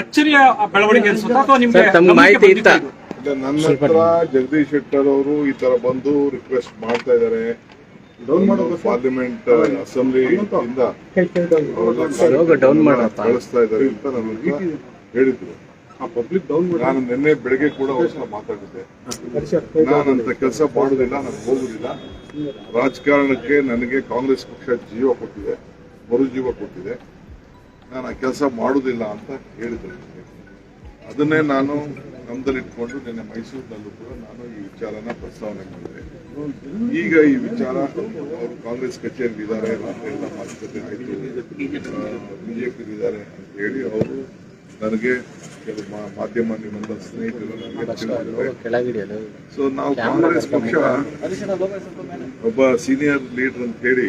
ಅಚ್ಚರಿಯ ಬೆಳವಣಿಗೆ ಅಥವಾ ನಿಮ್ಗೆ ಮಾಹಿತಿ ಇತ್ತ? ನನ್ನ ಹತ್ರ ಜಗದೀಶ್ ಶೆಟ್ಟರ್ ಅವರು ಈ ತರ ಬಂದು ರಿಕ್ವೆಸ್ಟ್ ಮಾಡ್ತಾ ಇದ್ದಾರೆ ಪಾರ್ಲಿಮೆಂಟ್ ಅಸೆಂಬ್ಲಿ ಇಂದ ಅವ್ರನ್ನ ಹೋಗು, down ಮಾಡಪ್ಪ. ಕಳಿಸ್ತಾ ಇದ್ದಾರೆ ಅಂತ ಪಬ್ಲಿಕ್ ಡೌನ್ ಹೇಳಿದ್ರು. ನಾನು ನಿನ್ನೆ ಬೆಳಗ್ಗೆ ಕೂಡ ಅವ್ರ ಮಾತಾಡಿದ್ದೆ. ನಾನಂತ ಕೆಲಸ ಮಾಡುದಿಲ್ಲ ನಾನು ಹೋಗುದಿಲ್ಲ. ರಾಜಕಾರಣಕ್ಕೆ ನನಗೆ ಕಾಂಗ್ರೆಸ್ ಪಕ್ಷ ಜೀವ ಕೊಟ್ಟಿದೆ ಮರುಜೀವ ಕೊಟ್ಟಿದೆ. ನಾನು ಆ ಕೆಲಸ ಮಾಡೋದಿಲ್ಲ ಅಂತ ಹೇಳಿದ್ರು ಅದನ್ನೇ ನಾನು ಗಮನದಲ್ಲಿಟ್ಕೊಂಡು ನಿನ್ನೆ ಮೈಸೂರಿನಲ್ಲೂ ಕೂಡ ನಾನು ಈ ವಿಚಾರನ ಪ್ರಸ್ತಾವನೆ ಮಾಡಿದೆ. ಈಗ ಈ ವಿಚಾರ ಅವರು ಕಾಂಗ್ರೆಸ್ ಕಚೇರಿ ಇದ್ದಾರೆ ಎಲ್ಲ ಮಾತುಕತೆ ಆಯಿತು. ಬಿಜೆಪಿ ಇದ್ದಾರೆ ಅಂತ ಹೇಳಿ ಅವರು ನನಗೆ ಕೆಲವು ಮಾಧ್ಯಮ ನಿಮ್ಮ ಸ್ನೇಹಿತರು ಸೊ ನಾವು ಕಾಂಗ್ರೆಸ್ ಪಕ್ಷ ಒಬ್ಬ ಸೀನಿಯರ್ ಲೀಡರ್ ಅಂತ ಹೇಳಿ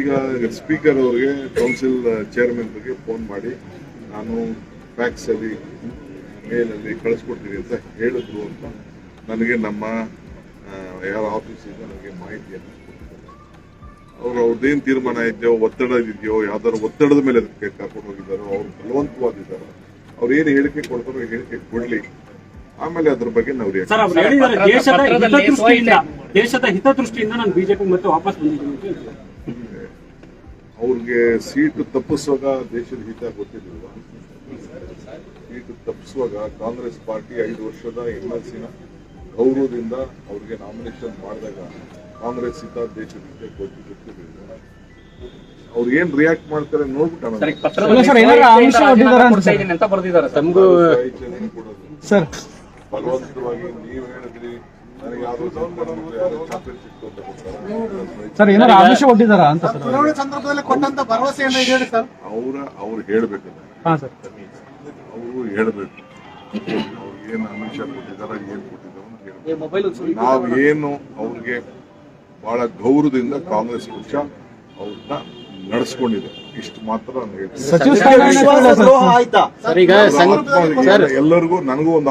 ಈಗ ಸ್ಪೀಕರ್ ಅವ್ರಿಗೆ ಕೌನ್ಸಿಲ್ ಚೇರ್ಮನ್ ಬಗ್ಗೆ ಫೋನ್ ಮಾಡಿ ನಾನು ಫ್ಯಾಕ್ಸ್ ಅಲ್ಲಿ ಮೇಲಲ್ಲಿ ಕಳಿಸ್ಕೊಡ್ತೀನಿ ಅಂತ ಹೇಳಿದ್ರು ಅಂತ ನನಗೆ ನಮ್ಮ ಯಾರ ಆಫೀಸಿಂದ ನನಗೆ ಮಾಹಿತಿಯನ್ನು ಕೊಟ್ಟಿದ್ದಾರೆ. ಅವರು ಅವ್ರದ್ದೇನು ತೀರ್ಮಾನ ಇದೆಯೋ ಒತ್ತಡ ಇದೆಯೋ ಯಾವ್ದಾದ್ರು ಒತ್ತಡದ ಮೇಲೆ ಅದಕ್ಕೆ ಕರ್ಕೊಂಡು ಹೋಗಿದ್ದಾರೋ ಅವ್ರು ಬಲವಂತವಾಗಿದ್ದಾರೋ ಅವ್ರು ಏನು ಹೇಳಿಕೆ ಕೊಡ್ತಾರೋ ಹೇಳಿಕೆ ಕೊಡ್ಲಿ. ಆಮೇಲೆ ಅದ್ರ ಬಗ್ಗೆ ನಾವು ಸರ್ ಅವ್ರು ದೇಶದ ಹಿತದೃಷ್ಟಿಯಿಂದ ದೇಶದ ಹಿತದೃಷ್ಟಿಯಿಂದ ನಾನು ಬಿಜೆಪಿ ಮತ್ತೆ ವಾಪಸ್ ಬಂದಿದ್ದೀನಿ. ಅವ್ರಿಗೆ ಸೀಟು ತಪ್ಪಿಸುವಾಗ ದೇಶದ ಹಿತ ಗೊತ್ತಿರಲಿಲ್ಲ ಸೀಟು ತಪ್ಪಿಸುವಾಗ ಕಾಂಗ್ರೆಸ್ ಪಾರ್ಟಿ ಐದು ವರ್ಷದ ಎಲ್ಲ ಎಲ್ ಸಿನ ಗೌರವದಿಂದ ಅವ್ರಿಗೆ ನಾಮಿನೇಷನ್ ಮಾಡಿದಾಗ ಕಾಂಗ್ರೆಸ್ ಹಿತ ದೇಶದ ಹಿತ ಗೊತ್ತಿ ಗೊತ್ತಿರಲಿಲ್ಲ. ಅವ್ರು ಏನ್ ರಿಯಾಕ್ಟ್ ಮಾಡ್ತಾರೆ ನೋಡ್ಬಿಟ್ಟು ಭಗವಂತವಾಗಿ ನೀವು ಹೇಳಿದ್ರಿ ಸರ್ ಏನಾದ್ರು ಆಮಿಷ ಒಡ್ಡಿದಾರ ಅಂತ ಸರ್ ಚುನಾವಣೆ ಸಂದರ್ಭದಲ್ಲಿ ಕೊಟ್ಟಂತ ಭರವಸೆಯನ್ನ ಹೇಳಿ ಸರ್. ಅವರ ಅವ್ರು ಹೇಳಬೇಕು ಹಾ ಸರ್. ಅವರು ಹೇಳ್ಬೇಕು. ಅವ್ರಿಗೆ ಏನು ಆಮಿಷ ಕೊಟ್ಟಿದಾರ ಏನ್ ಕೊಟ್ಟಿದಾರ ನಾವೇನು ಹೇಳ್ಬೇಕು. ನಾವು ಏನು ಅವ್ರಿಗೆ ಬಹಳ ಗೌರವದಿಂದ ಕಾಂಗ್ರೆಸ್ ಪಕ್ಷ ಅವ್ರನ್ನ ನಡೆಸ್ಕೊಂಡಿದೆ. ಇಷ್ಟು ಮಾತ್ರ ಎಲ್ಲರಿಗೂ ನನಗೂ ಒಂದು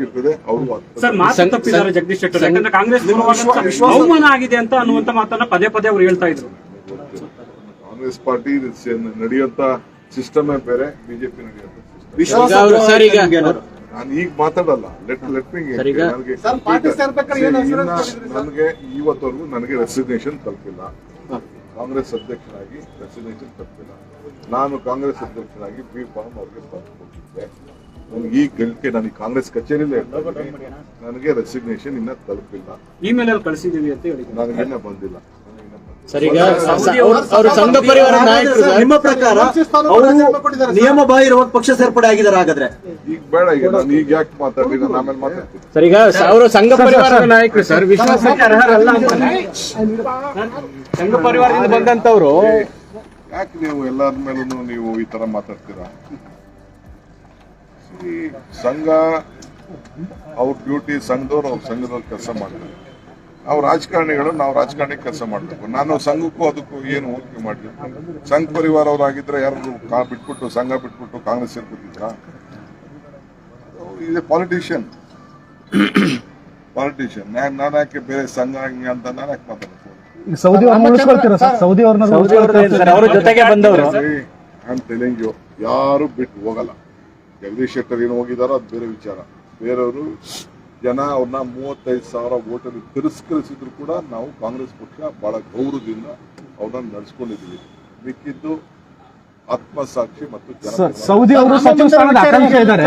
ಇರ್ತದೆ ಅವರು ಸರ್ ಸಂಘ- ತಪ್ಪಿದ್ದಾರೆ ಜಗದೀಶ್ ಶೆಟ್ಟರ್. ಯಾಕಂದ್ರೆ ಕಾಂಗ್ರೆಸ್ ಅವಮಾನ ಆಗಿದೆ ಅಂತ ಅನ್ನುವಂತ ಮಾತನ್ನ ಪದೇ ಪದೇ ಅವ್ರು ಹೇಳ್ತಾ ಇದ್ರು. ಕಾಂಗ್ರೆಸ್ ಪಾರ್ಟಿ ನಡೆಯುವಂತ ಸಿಸ್ಟಮೇ ಬೇರೆ ಬಿಜೆಪಿ ನಡೆಯುವಂತ ಸಿಸ್ಟಮ್ ನಾನು ಈಗ ಮಾತಾಡಲ್ಲ. Let let me? ನನಗೆ ಇವತ್ತವರೆಗೂ ನನಗೆ ರೆಸಿಗ್ನೇಷನ್ ತಲುಪಿಲ್ಲ. ಕಾಂಗ್ರೆಸ್ ಅಧ್ಯಕ್ಷನಾಗಿ ರೆಸಿಗ್ನೇಷನ್ ತಪ್ಪಿಲ್ಲ ನಾನು ಕಾಂಗ್ರೆಸ್ ಅಧ್ಯಕ್ಷನಾಗಿ ಬಿ ಫಾರ್ಮ್ ಅವ್ರಿಗೆ ಕೊಟ್ಟಿದ್ದೆ ನನಗೆ ಈ ಗಳಿಕೆ ನನಗೆ ಕಾಂಗ್ರೆಸ್ ಕಚೇರಿಲೇ ಇದ್ದೀನಿ. ನನಗೆ ರೆಸಿಗ್ನೇಷನ್ ಇನ್ನ ತಲುಪಿಲ್ಲ ಇಮೇಲ್ ಅಲ್ಲಿ ಕಳಿಸಿದೀವಿ ಅಂತ ಹೇಳಿ ನನಗೆ ಬಂದಿಲ್ಲ. ಸರ್ ಈಗ ಅವರು ಸಂಘ ಪರಿವಾರ ನಾಯಕರು ಸರ್ ನಿಮ್ಮ ಪ್ರಕಾರ ಅವರು ನಿಯಮ ಬಾಹಿರವಾಗಿ ಪಕ್ಷ ಸೇರ್ಪಡೆ ಆಗಿದ್ದಾರೆ ಹಾಗಾದ್ರೆ. ಈಗ ಬೇಡ ಈಗ ನಾನು ಈಗ ಯಾಕೆ ಮಾತಾಡ್ಲಿ? ನಾನು ಆಮೇಲೆ ಮಾತಾಡ್ತೀನಿ. ಸರ್ ಈಗ ಅವರು ಸಂಘ ಪರಿವಾರದ ನಾಯಕರು ಸರ್ ವಿಶ್ವಾಸಕ್ಕೆ ಅರ್ಹರಲ್ಲ ಅಂತಾನೆ ಸಂಘ ಪರಿವಾರದಿಂದ ಬಂದಂತವ್ರು ಯಾಕೆ ನೀವು ಎಲ್ಲರ ಮೇಲೂ ನೀವು ಈ ತರ ಮಾತಾಡ್ತೀರಾ? ಈ ಸಂಘ ಅವ್ರ ಡ್ಯೂಟಿ ಸಂಘದವ್ರು ಅವ್ರ ಸಂಘದವ್ರು ಕೆಲಸ ಮಾಡ್ತಾರೆ. ನಾವು ರಾಜಕಾರಣಿಗಳು ನಾವು ರಾಜಕಾರಣಿ ಕೆಲಸ ಮಾಡಬೇಕು. ನಾನು ಸಂಘಕ್ಕೂ ಅದಕ್ಕೂ ಏನು ಹೋಲಿಕೆ ಮಾಡಬೇಕು ಸಂಘ ಪರಿವಾರ ಅವರಾಗಿದ್ರೆ ಯಾರು ಕಾ ಬಿಟ್ಬಿಟ್ಟು ಸಂಘ ಬಿಟ್ಬಿಟ್ಟು ಕಾಂಗ್ರೆಸ್ ಸೇರ್ಕೊತಿದ್ರ ಇದೆ ಪಾಲಿಟಿಷಿಯನ್ ಪಾಲಿಟಿಷಿಯನ್ ನಾನು ಯಾಕೆ ಬೇರೆ ಸಂಘ ಹಂಗೆ ಅಂತ ನಾನು ಯಾಕೆ ಮಾತಾಡ್ತೀನಿ ಸೌದಿ ಅವ್ರನ್ನ ಯಾರು ಬಿಟ್ಟು ಹೋಗಲ್ಲ. ಜಗದೀಶ್ ಶೆಟ್ಟರ್ ಏನು ಹೋಗಿದಾರೋ ಅದು ಬೇರೆ ವಿಚಾರ. ಬೇರೆಯವರು ಜನ ಅವ್ರನ್ನ ಮೂವತ್ತೈದು ಸಾವಿರ ಓಟಲ್ಲಿ ತಿರಸ್ಕರಿಸಿದ್ರು ಕೂಡ ನಾವು ಕಾಂಗ್ರೆಸ್ ಪಕ್ಷ ಬಹಳ ಗೌರವದಿಂದ ಅವ್ರನ್ನ ನಡೆಸ್ಕೊಂಡಿದ್ವಿ ಮಿಕ್ಕಿದ್ದು ಆತ್ಮಸಾಕ್ಷಿ ಮತ್ತು ಸರ್ ಸೌದಿ ಅವರು ಸಚಿವ ಸ್ಥಾನದ ಆಕಾಂಕ್ಷೆ ಇದ್ದಾರೆ.